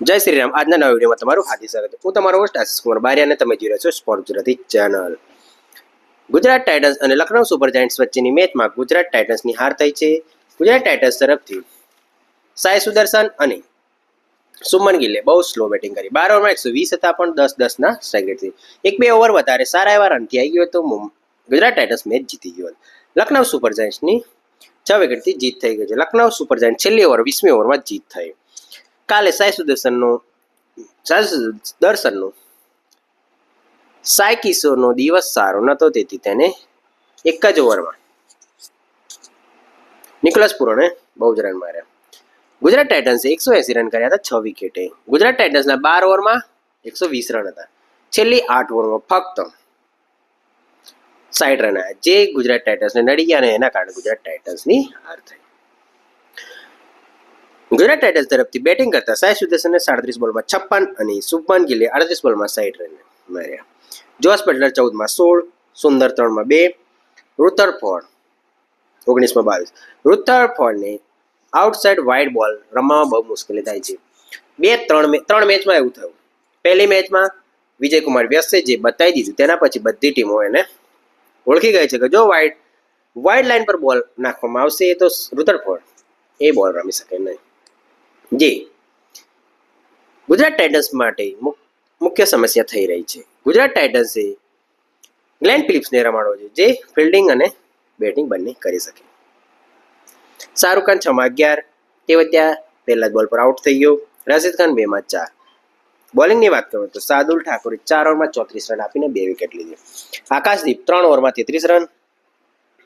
જય શ્રી રામ. આજના નવા વિડીયોમાં તમારું હાર્દિક સ્વાગત. હું તમારો હોસ્ટ આશિષ કુમાર બારી અને તમે જોઈ રહ્યા છો sport Gujarati channel Gujarat titans અને લખનઉ સુપર જાયન્ટ્સ વચ્ચેની મેચમાં ગુજરાત ટાઇટન્સની હાર થઈ છે. ગુજરાત ટાઇટન્સ તરફથી સાય સુદર્શન અને સુમન ગિલે બહુ સ્લો બેટિંગ કરી. બાર ઓવરમાં એકસો વીસ હતા, પણ દસ દસના સ્ટ્રાઇક રેટથી. એક બે ઓવર વધારે સારા એવા રનથી આવી ગયો હતો. ગુજરાત ટાઇટન્સ મેચ જીતી ગયો લખનઉ સુપર જાયન્ટ્સની છ વિકેટથી જીત થઈ ગઈ છે. લખનઉ સુપર જાયન્ટ છેલ્લી ઓવર વીસમી ઓવરમાં જીત થઈ. કાલે સાઈ સુદર્શનનું સાઈ સુદર્શનનું સાઈ કિશોરનો દિવસ સારો નહોતો તેથી તેને એક જ ઓવરમાં. નિકોલસ પુરોને બહુ જ રન માર્યા. ગુજરાત ટાઇટન્સે એકસો એસી રન કર્યા હતા છ વિકેટે. ગુજરાત ટાઇટન્સના બાર ઓવરમાં એકસો વીસ રન હતા. છેલ્લી આઠ ઓવરમાં ફક્ત સાઈઠ રન આવ્યા જે ગુજરાત ટાઇટન્સને નડી ગયા અને એના કારણે ગુજરાત ટાઇટન્સની હાર થઈ. ગુજરાત ટાઇટન્સ તરફથી બેટિંગ કરતા સાઈ સુદર્શને સાડત્રીસ બોલમાં છપ્પન અને શુભમાન ગિલે અડત્રીસ બોલમાં સાઈઠ રન માર્યા. જોસ બટલર ચૌદમાં સોળ, સુંદર ત્રણમાં બે રુથરફોર્ડ ઓગણીસમાં બાવીસ. રુથરફોર્ડને આઉટસાઇડ વાઇડ બોલ રમવામાં બહુ મુશ્કેલી થાય છે. બે, ત્રણ ત્રણ મેચમાં એવું થયું. પહેલી મેચમાં વિજયકુમાર વ્યસ્તે જે બતાવી દીધું તેના પછી બધી ટીમો એને ઓળખી ગઈ છે કે જો વાઇડ વાઇડ લાઇન પર બોલ નાખવામાં આવશે તો રુથરફોર્ડ એ બોલ રમી શકે નહીં. જી. ગુજરાત ટાઇટન્સ માટે મુખ્ય સમસ્યા થઈ રહી છે. ગુજરાત ટાઇટન્સે ગ્લેન ફિલિપ્સને રમાડવો છે જે ફિલ્ડિંગ અને બેટિંગ બંને કરી શકે. શાહરૂખ ખાન છમાં અગિયાર તે ત્યાં પહેલા જ બોલ પર આઉટ થઈ ગયો. રાશિદ ખાન બેમાં ચાર. બોલિંગની વાત કરું તો સાદુલ ઠાકોરે ચાર ઓવરમાં ચોત્રીસ રન આપીને બે વિકેટ લીધી. આકાશદીપ ત્રણ ઓવરમાં તેત્રીસ રન.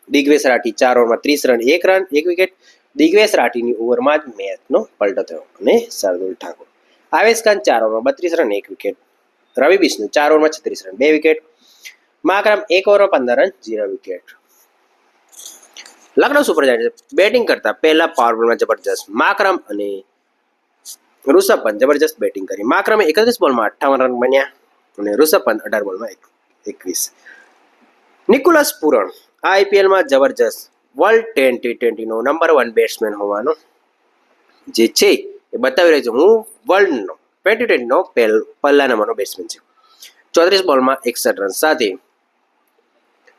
દિગ્વેશ રાઠી ચાર ઓવરમાં ત્રીસ રન, એક રન, એક વિકેટ. દિગ્વેશ રાઠીની ઓવરમાં જ મેચનો પલટો થયો અને શાર્દુલ ઠાકોર. આવેશ ખાન ચાર ઓવરમાં બત્રીસ રન, એક વિકેટ. રવિ બિશ્નુ ચાર ઓવરમાં છત્રીસ રન, બે વિકેટ. માકરમ એક ઓવરમાં પંદર run zero wicket. Lucknow super giant batting કરતા પહેલા પાવર બોલમાં જબરજસ્ત માકરમ અને ઋષભ પંત જબરજસ્ત બેટિંગ કરી. માકરમે એકત્રીસ બોલમાં અઠ્ઠાવન રન બન્યા અને ઋષભ પંત અઢાર બોલમાં એક, એકવીસ. નિકોલસ પુરણ આ આઈપીએલમાં જબરજસ્ત વર્લ્ડ ટેન ટ્વેન્ટીનો નંબર વન બેટ્સમેન હોવાનો જે છે એ બતાવી રહ્યો છે. હું વર્લ્ડનો ટ્વેન્ટી ટ્વેન્ટીનો પહેલ, પહેલા નંબરનો બેટ્સમેન છે. ચોત્રીસ બોલમાં એકસઠ રન સાથે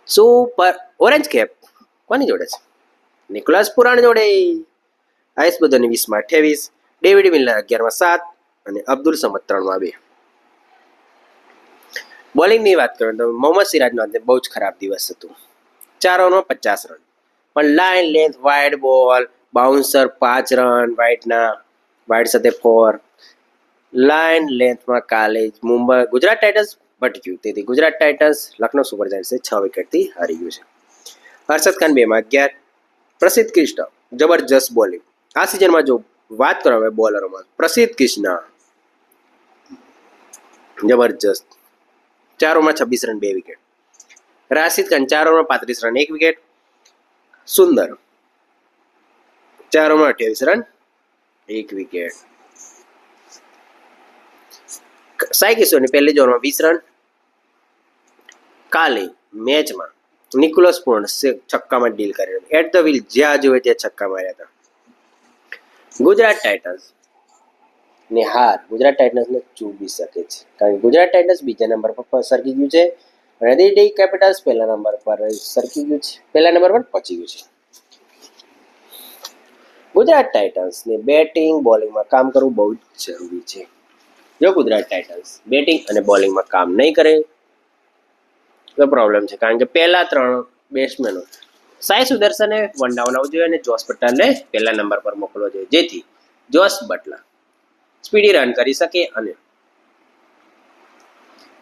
સુપર ઓરેન્જ કેપ કોની જોડે છે? નિકોલાસ પુરાણ જોડે. આયુષ બધોની વીસમાં અઠ્યાવીસ, ડેવિડ મિલના અગિયારમાં સાત અને અબ્દુલ સમદ ત્રણમાં બે. બોલિંગની વાત કરું તો મોહમ્મદ સિરાજનો આજે બહુ જ ખરાબ દિવસ હતું. ચાર ઓવરમાં પચાસ રન. પણ line length wide ball bouncer પાંચ રન વાઇડના વાઇડ સાથે ફોર લાઇન લેન્થમાં કાલે જ મુંબઈ, ગુજરાત ટાઇટન્સ ભટક્યું. તેથી ગુજરાત ટાઇટન્સ લખનઉ સુપર જાયન્ટ્સે છ વિકેટથી હારી ગયું છે. હર્ષદ ખાન બેમાં અગિયાર. પ્રસિદ્ધ કૃષ્ણ, જબરજસ્ત બોલિંગ આ સિઝનમાં જો વાત કરવામાં આવે બોલરોમાં પ્રસિદ્ધ કૃષ્ણ. જબરજસ્ત. ચાર ઓવરમાં છવ્વીસ રન, બે વિકેટ રાશિદ ખાન ચાર ઓવરમાં પાંત્રીસ રન, એક વિકેટ સુંદર. ચાર ઓમાં અઠ્યાવીસ રન, એક વિકેટ સાઈ કિશોરની પહેલી જોરમાં વીસ રન. કાલે મેચમાં નિકોલસ પૂર્ણ છક્કામાં ડીલ કર્યો એટ ધ વિલ જ્યાં જોવે ત્યાં છક્કા માર્યા હતા. ગુજરાત ટાઇટન્સ ને હાર ગુજરાત ટાઇટન્સને ચૂબી શકે છે. કારણ કે ગુજરાત ટાઇટન્સ બીજા નંબર પર સરકી ગયું છે. દિલ્હી કેપિટલ્સ પહેલા નંબર પર સરકી ગયું છે. પહેલા નંબર પર પહોંચી ગયું છે. ગુજરાત ટાઇટન્સને બેટિંગ બોલિંગમાં કામ કરવું બહુ જ જરૂરી છે. જો ગુજરાત ટાઇટન્સ બેટિંગ અને બોલિંગમાં કામ નહીં કરે, તો પ્રોબ્લેમ છે. કારણ કે પહેલા ત્રણ બેટ્સમેનો સાઈ સુદર્શને વન ડાઉન આવવું જોઈએ અને જોસ પટેલને પહેલા નંબર પર મોકલવો જોઈએ. જેથી જોસ બટલર સ્પીડી રન કરી શકે અને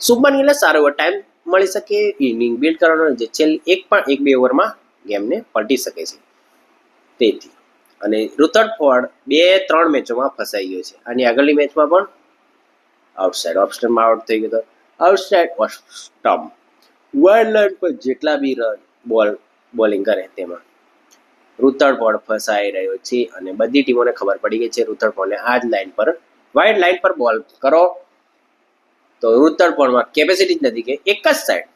શુભમન ગિલે સારો એવો ટાઈમ મળી શકે, ઇનિંગ બિલ્ડ કરવાનો જે છેલ્લી એક પણ એક બે ઓવરમાં ગેમને પલટી શકે છે. તેથી, અને રુથર્ડ ફોર્ડ બે ત્રણ મેચોમાં ફસાઈ ગયો છે. અને આગળની મેચમાં પણ આઉટસાઇડ ઓફ સ્ટમ્પમાં આઉટ થઈ ગયો હતો. આઉટસાઇડ ઓફ સ્ટમ્પ વર્લ્ડ પર જેટલા બી રન બોલ, બોલિંગ કરે તેમાં રુથર્ડ ફોર્ડ ફસાઈ રહ્યો છે અને બધી ટીમોને ખબર પડી ગઈ છે રુથર્ડ ફોર્ડને આ જ લાઇન પર વાઇડ લાઇન પર બોલ કરો. તો ફોર્ડમાં કેપેસિટી જ નથી કે એક જ સાઈડ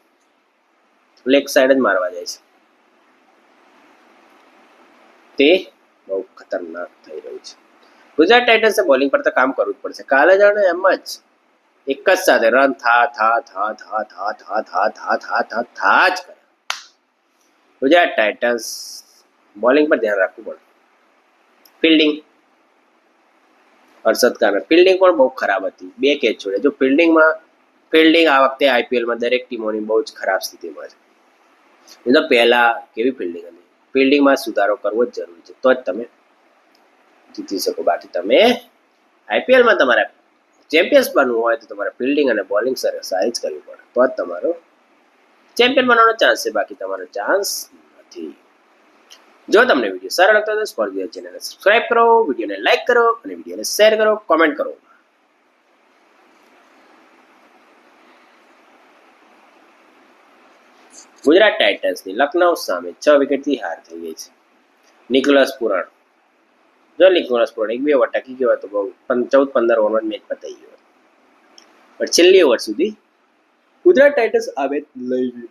લેગ સાઈડ જ મારવા જાય છે તે બહુ ખતરનાક થઈ રહ્યું છે ગુજરાત ટાઇટન્સે બોલિંગ પર તો કામ કરવું જ પડશે કાલે જાણે એમ જ એક જ સાથે રન થા થા થા થા થા થા થા થા થા થા થા જ કરે ગુજરાત ટાઇટન્સ બોલિંગ પર ધ્યાન રાખવું પડે ફિલ્ડિંગ હર્ષદ ખાને ફિલ્ડિંગ પણ બહુ ખરાબ હતી. બે કેચ છોડે જો ફિલ્ડિંગમાં ફિલ્ડિંગ આ વખતે આઈપીએલમાં દરેક ટીમોની બહુ જ ખરાબ સ્થિતિમાં છે. એ પહેલા કેવી ફિલ્ડિંગ હતી? ફિલ્ડિંગમાં સુધારો કરવો જ જરૂરી છે. તો જ તમે જીતી શકો. બાકી તમે આઈપીએલમાં તમારે ચેમ્પિયન્સ બનવું હોય તો તમારે ફિલ્ડિંગ અને બોલિંગ સારી જ કરવી પડે. તો જ તમારો ચેમ્પિયન બનવાનો ચાન્સ છે. બાકી તમારો ચાન્સ નથી. જો તમને વીડિયો સારો લાગતો હોય તો સ્પોર્ટ ચેનલને સબસ્ક્રાઇબ કરો, વિડીયોને લાઇક કરો અને વિડીયોને શેર કરો કોમેન્ટ કરો. ગુજરાત ટાઇટન્સની લખનઉ સામે છ વિકેટથી હાર થઈ ગઈ છે. Nicholas Pooran. જો નિકોલસ પુરાણ એક બે ઓવર ટકી ગયો તો બહુ ચૌદ, પંદર ઓવરમાં મેચ પતાઈ ગયો. પણ છેલ્લી ઓવર સુધી ગુજરાત ટાઇટન્સ આવે લઈ ગયું